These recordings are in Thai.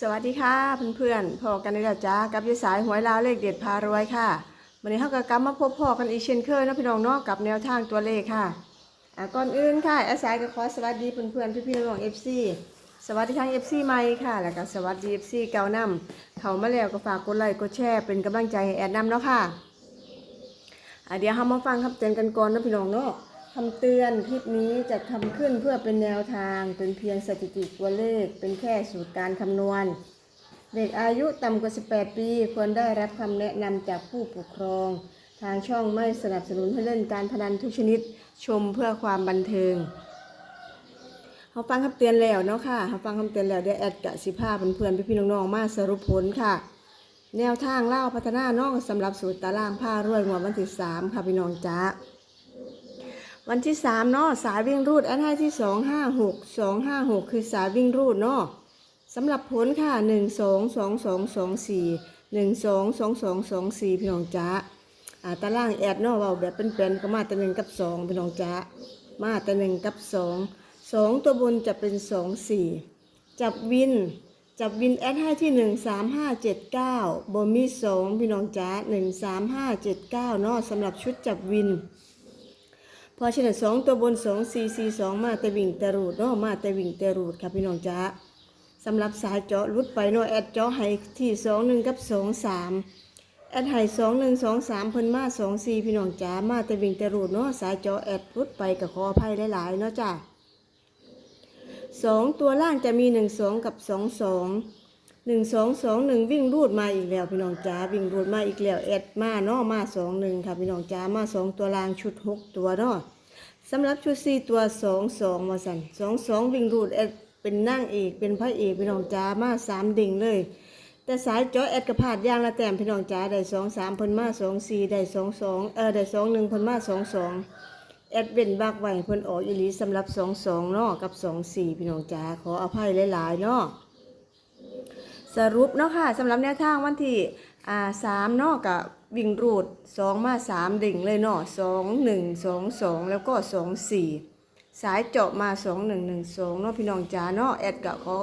สวัสดีค่ะเพื่อนๆพอกันในแล้วจ้ากับยายสายหวยลาวเลขเด็ดพารวยค่ะวันนี้เขาก็กลับมาพบพ่อกันอีกเช่นเคยนะพี่น้องเนาะกับแนวทางตัวเลขค่ะอะก่อนอื่นค่ะอาสายก็ขอสวัสดีเพื่อนๆพี่ๆน้องๆเอฟซีสวัสดีทั้งเอฟซีใหม่ค่ะ แล้วก็สวัสดีเอฟซีเก่านำเขามาแล้วก็ฝากกดไลค์กดแชร์เป็นกำลังใจให้แอดนำเนาะค่ะอะเดี๋ยวเรามาฟังคำเตือนกันก่อนนะพี่น้องเนาะ คำเตือนคลิปนี้จะทำขึ้นเพื่อเป็นแนวทางเป็นเพียงสถิติตัวเลข เป็นแค่สูตรการคำนวณ เด็กอายุต่ำกว่า 18 ปี ควรได้รับคำแนะนำจากผู้ปกครอง ทางช่องไม่สนับสนุนให้เล่นการพนันทุกชนิดชมเพื่อความบันเทิงเขาฟังคำเตือนแล้วเนาะค่ะเขาฟังคำเตือนแล้วเดี๋ยวแอดกะสิภาพเพื่อนๆพี่ๆน้องๆมาสรุปผลค่ะ แนวทางเล่าพัฒนาน้องสำหรับสูตรตารางผ้ารวยงวดวันที่สามค่ะพี่น้องจ้า วันที่สามเนาะสายวิ่งรูดแอดให้ที่สองห้าหกสองห้าหกคือสายวิ่งรูดเนาะสำหรับผลค่ะหนึ่งสองสองสองสองสี่หนึ่งสองสองสองสองสี่พี่น้องจ้าอ่าตารางแอดเนาะเว่าแบบเป็นๆก็มาแต่หนึ่งกับสองพี่น้องจ้ามาแต่หนึ่งกับสองสองตัวบนจะเป็นสองสี่จับวินจับวินแอดให้ที่หนึ่งสามห้าเจ็ดเก้าบมีสองพี่น้องจ้าหนึ่งสามห้าเจ็ดเก้าเนาะสำหรับชุดจับวิน พอเฉลี่ยสองตัวบนสองสี่สี่สองมาแต่วิ่งแต่รูดเนาะมาแต่วิ่งแต่รูดค่ะพี่น้องจ้าสำหรับสายเจาะรุดไปเนาะแอดเจาะให้ที่สองหนึ่งกับสองสามแอดให้สองหนึ่งสองสามเพิ่นมาสองสี่พี่น้องจ๋ามาแต่วิ่งแต่รูดเนาะสายเจาะแอดรุดไปกับขออภัยหลายๆเนาะจ้าสองตัวล่างจะมีหนึ่งสองกับสองสอง หนึ่งสองสองหนึ่งวิ่งรูดมาอีกแล้วพี่น้องจ๋าวิ่งรูดมาอีกแล้วแอดมาเนาะมาสองหนึ่งค่ะพี่น้องจ๋ามาสองตัวลางชุดหกตัวเนาะสำหรับชุดสี่ตัวสองสองมาสั่นสองสองวิ่งรูดแอดเป็นนั่งเอกเป็นพระเอกพี่น้องจ้ามาสามดิ่งเลย แต่สายจอแอดกระพาดย่างละแต้มพี่น้องจ้าได้สองสามพิ่นมาสองสี่ได้สองสองเออได้สองหนึ่งพิ่นมาสองสองแอดเว้นบักไว้เพิ่นออกอีหลีสำหรับสองสองเนาะกับสองสี่พี่น้องจ้าขออภัยหลายๆเนาะ สรุปเนาะค่ะสำหรับแนวทางวันที่อ่าสามเนาะกับวิ่งรูดสองมาสามดิ่งเลยเนาะสองหนึ่งสองสองแล้วก็สองสี่สายเจาะมาสองหนึ่งหนึ่งสองเนาะพี่น้องจ๋าเนาะแอดกะขอ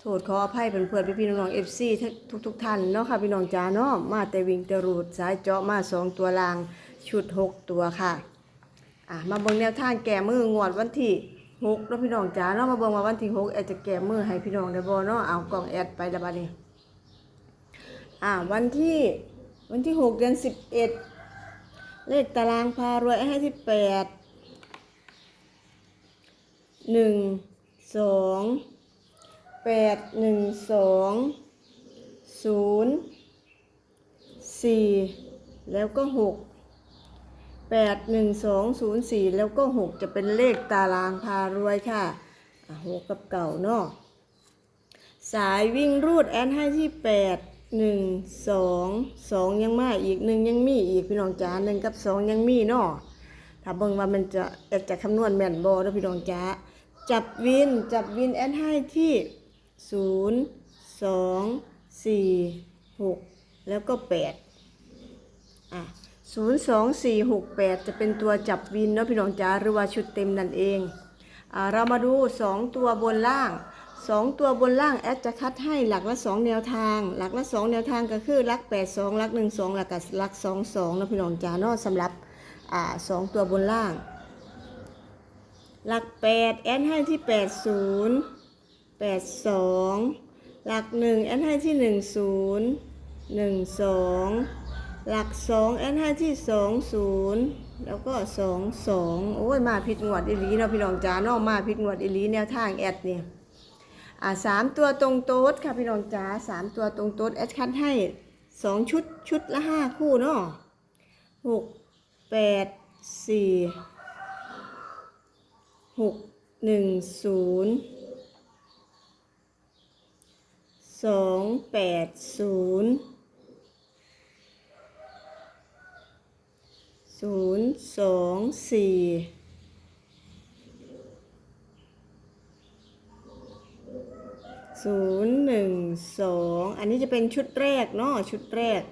โทษขออภัยเพื่อนๆพี่ๆน้องๆเอฟซีทุกทุกท่านเนาะค่ะพี่น้องจ๋าเนาะมาแต่วิ่งแต่รูดสายเจาะมาสองตัวลางชุดหกตัวค่ะอะมาเบิ่งแนวทางแก่มืองวดวันที่ หกเนาะพี่น้องจ๋าเนาะมาเบิ่งว่าวันที่หกแอดจะแก่มือให้พี่น้องได้บ่เนาะเอากล่องแอดไปละบัดนี้อะวันที่วันที่หกเดือนสิบเอ็ดเลขตารางพารวยให้ที่แปดหนึ่งสองแปดหนึ่งสองศูนย์สี่แล้วก็หก แปดหนึ่งสองศูนย์สี่แล้วก็หกจะเป็นเลขตารางพารวยค่ะหกกับเก่าเนาะสายวิ่งรูดแอนให้ที่แปดหนึ่งสองสองยังมาอีกหนึ่งยังมีอีกพี่น้องจ๋าหนึ่งกับสองยังมีเนาะถ้าเบิ่งว่ามันจะเอ็ดจะคำนวณแม่นบ่เด้อพี่น้องจ้าจับวินจับวินแอนให้ที่ศูนย์สองสี่หกแล้วก็แปดอะ ศูนย์สองสี่หกแปดจะเป็นตัวจับวินเนาะพี่น้องจ้าหรือว่าชุดเต็มนั่นเองอ่าเรามาดูสองตัวบนล่างสองตัวบนล่างแอดจะคัดให้หลักละสองแนวทาง หลักละสองแนวทางก็คือหลักแปดสองหลักหนึ่งสองหลักกับหลักสองสองเนาะพี่น้องจ้าเนาะสำหรับอ่าสองตัวบนล่าง หลักแปดแอนให้ที่แปดศูนย์แปดสองหลักหนึ่งแอนให้ที่หนึ่งศูนย์ หลักสองแอนห้ที่สองศูนย์แล้วก็สองสองโอ้ยมาผิดงวดอีลีเนาะพี่น้องจ๋าเนาะมาผิดงวดอีลีแนวทางแอดเนี่ยอ่าสามตัวตรงโต๊ดค่ะพี่น้องจ๋าสามตัวตรงโต๊ดแอดคัดให้สองชุดชุดละห้าคู่เนาะหกแปดสี่หกหนึ่งศูนย์สองแปดศูนย์ ศูนย์สองสี่ศูนย์หนึ่งสองอันนี้จะเป็นชุดแรกเนาะชุดแรก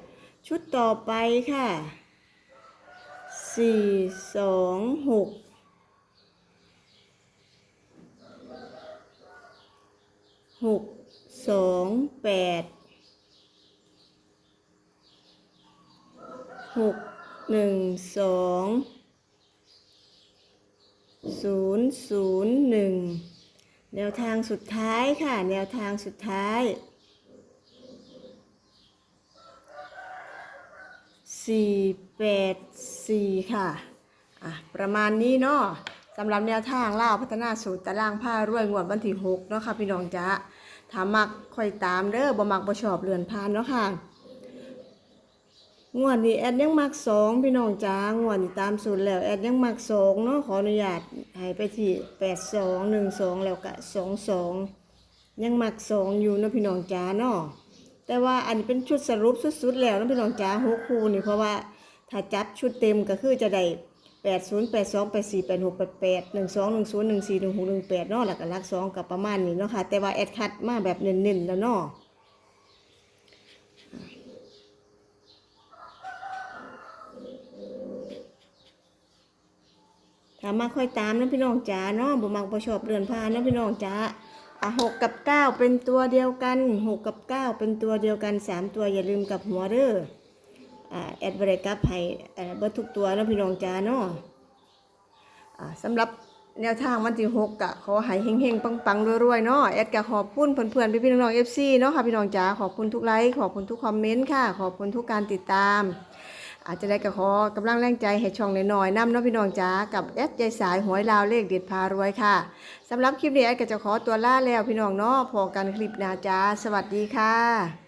ชุดต่อไปค่ะสี่สองหกหกสองแปดหก หนึ่งสองศูนย์ศูนย์หนึ่งแนวทางสุดท้ายค่ะ แนวทางสุดท้ายสี่แปดสี่ค่ะอะ ประมาณนี้เนาะสำหรับแนวทางเล่าพัฒนาสูตรตารางผ้ารวยงวดวันที่หกเนาะค่ะพี่น้องจ๊ะถ้ามักค่อยตามเด้อบ่มักบ่ชอบเลื่อนผ่านเนาะค่ะ งวดนี้แอดยังมักสองพี่น้องจ้างวดนี้ตามสูตรแล้วแอดยังมักสองเนาะขออนุญาตให้ไปที่แปดสองหนึ่งสองแล้วก็สองสองยังมักสองอยู่เนาะพี่น้องจ้าเนาะแต่ว่าอันนี้เป็นชุดสรุปสุดๆแล้วเนาะพี่น้องจ้าหกคู่นี่เพราะว่าถ้าจับชุดเต็มก็คือจะได้แปดศูนย์แปดสองแปดสี่แปดหกแปดแปดหนึ่งสองหนึ่งศูนย์หนึ่งสี่หนึ่งหกหนึ่งแปดเนาะแล้วก็ลักสองกับประมาณนี้เนาะค่ะแต่ว่าแอดคัดมาแบบเน้นๆแล้วเนาะ ถ้ามาค่อยตามนะพี่น้องจ๋าเนาะบ่มักบ่ชอบเรือนพานะพี่น้องจ๋าอะหกกับเก้าเป็นตัวเดียวกันหกกับเก้าเป็นตัวเดียวกันสามตัวอย่าลืมกับหัวเด้ออ่าแอดบริกรับให้เอ่อเบิดทุกตัวนะพี่น้องจ๋าเนาะอ่าสำหรับแนวทางวันที่หกกะขอให้เฮงๆ ปังๆรวยๆเนาะแอดกะขอบคุณเพื่อนๆพี่ๆน้องๆ FC เนาะค่ะพี่น้องจ๋าขอบคุณทุกไลค์ขอบคุณทุกคอมเมนต์ค่ะ ขอบคุณทุกการติดตาม อาจจะได้กระขอกำลังแรงใจให้ช่องน้อยๆนำน้องพี่น้องจ้ากับแอดใจสายหวยลาวเลขเด็ดพารวยค่ะสำหรับคลิปนี้แอดก็จะขอตัวล่าแล้วพี่น้องเนาะพอกันคลิปหน้าจ้า สวัสดีค่ะ